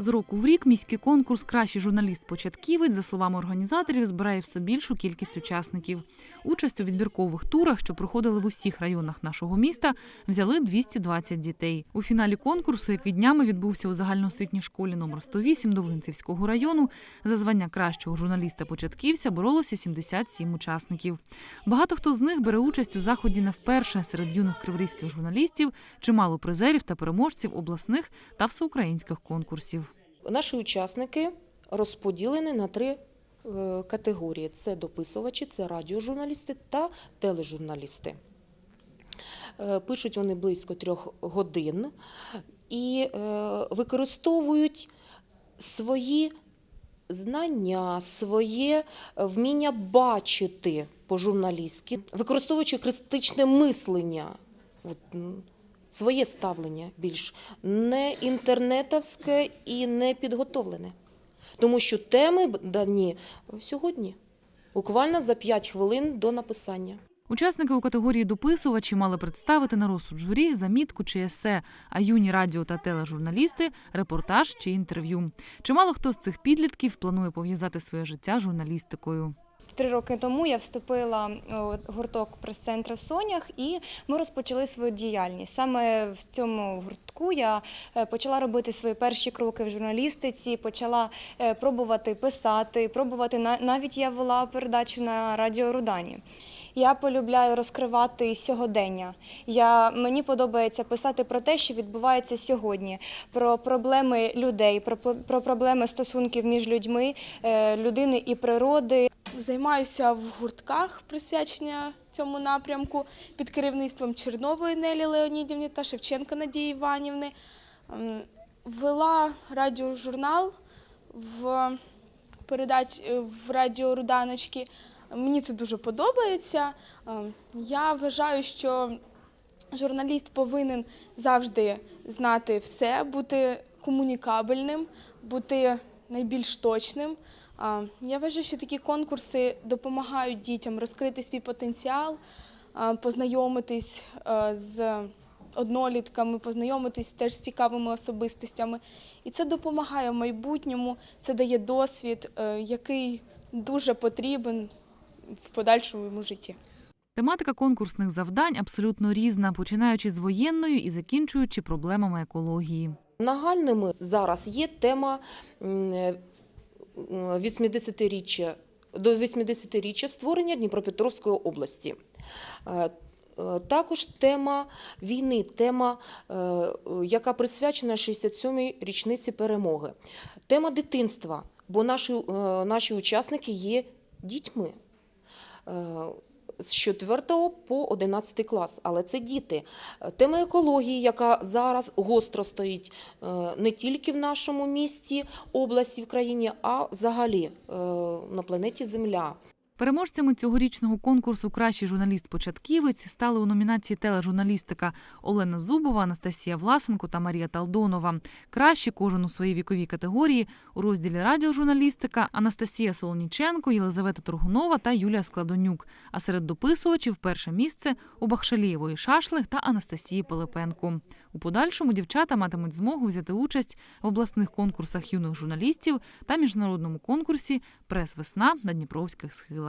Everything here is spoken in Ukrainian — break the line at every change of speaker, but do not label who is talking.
З року в рік міський конкурс Кращий журналіст-початківець, за словами організаторів, збирає все більшу кількість учасників. Участь у відбіркових турах, що проходили в усіх районах нашого міста, взяли 220 дітей. У фіналі конкурсу, який днями відбувся у загальноосвітній школі номер 108 Довгинцівського району, за звання кращого журналіста-початківця боролося 77 учасників. Багато хто з них бере участь у заході не вперше серед юних криворізьких журналістів, чимало призерів та переможців обласних та всеукраїнських конкурсів.
Наші учасники розподілені на три е, категорії: це дописувачі, це радіожурналісти та тележурналісти. Е, Пишуть вони близько трьох годин і е, використовують свої знання, своє вміння бачити по-журналістськи, використовуючи критичне мислення. Своє ставлення більш не інтернетовське і не підготовлене. Тому що теми дані сьогодні, буквально за 5 хвилин до написання.
Учасники у категорії дописувачі мали представити на розсуд журі замітку чи есе, а юні радіо та тележурналісти репортаж чи інтерв'ю. Чимало хто з цих підлітків планує пов'язати своє життя журналістикою.
Три роки тому я вступила у гурток прес-центру в Сонях, і ми розпочали свою діяльність. Саме в цьому гуртку я е, почала робити свої перші кроки в журналістиці, почала е, пробувати писати, пробувати на- навіть я вела передачу на радіо Рудані. Я полюбляю розкривати сьогодення. Я, мені подобається писати про те, що відбувається сьогодні, про проблеми людей, про, про проблеми стосунків між людьми, е, людини і природи.
Займаюся в гуртках присвячення цьому напрямку під керівництвом Чернової Нелі Леонідівни та Шевченка Надії Іванівни. Ем, Вела радіожурнал в передач в радіо Руданочки. Мені це дуже подобається. Ем, Я вважаю, що журналіст повинен завжди знати все, бути комунікабельним, бути найбільш точним. Я вважаю, що такі конкурси допомагають дітям розкрити свій потенціал, познайомитись з однолітками, познайомитись теж з цікавими особистостями. І це допомагає майбутньому, це дає досвід, е, який дуже потрібен в подальшому житті.
Тематика конкурсних завдань абсолютно різна, починаючи з воєнною і закінчуючи проблемами екології.
Нагальними зараз є тема м, е, 80-річчя до 80-річчя створення Дніпропетровської області. Е, е, Також тема війни, тема, яка присвячена 67-й річниці перемоги. Тема дитинства, бо наші, наші учасники є дітьми. З 4 по 11 клас, але це діти. Е, Тема екології, яка зараз гостро стоїть е, не тільки в нашому місті, області, в країні, а взагалі е, на планеті Земля.
Переможцями цьогорічного конкурсу Кращий журналіст-початківець стали у номінації тележурналістика Олена Зубова, Анастасія Власенко та Марія Талдонова. Кращі кожен у своїй віковій категорії у розділі радіожурналістика Анастасія Солоніченко, Єлизавета Тургунова та Юлія Складонюк. А серед дописувачів перше місце у Бахшалієвої Шашлих та Анастасії Пилипенко. У подальшому дівчата матимуть змогу взяти участь в обласних конкурсах юних журналістів та міжнародному конкурсі Прес-весна на Дніпровських схилах.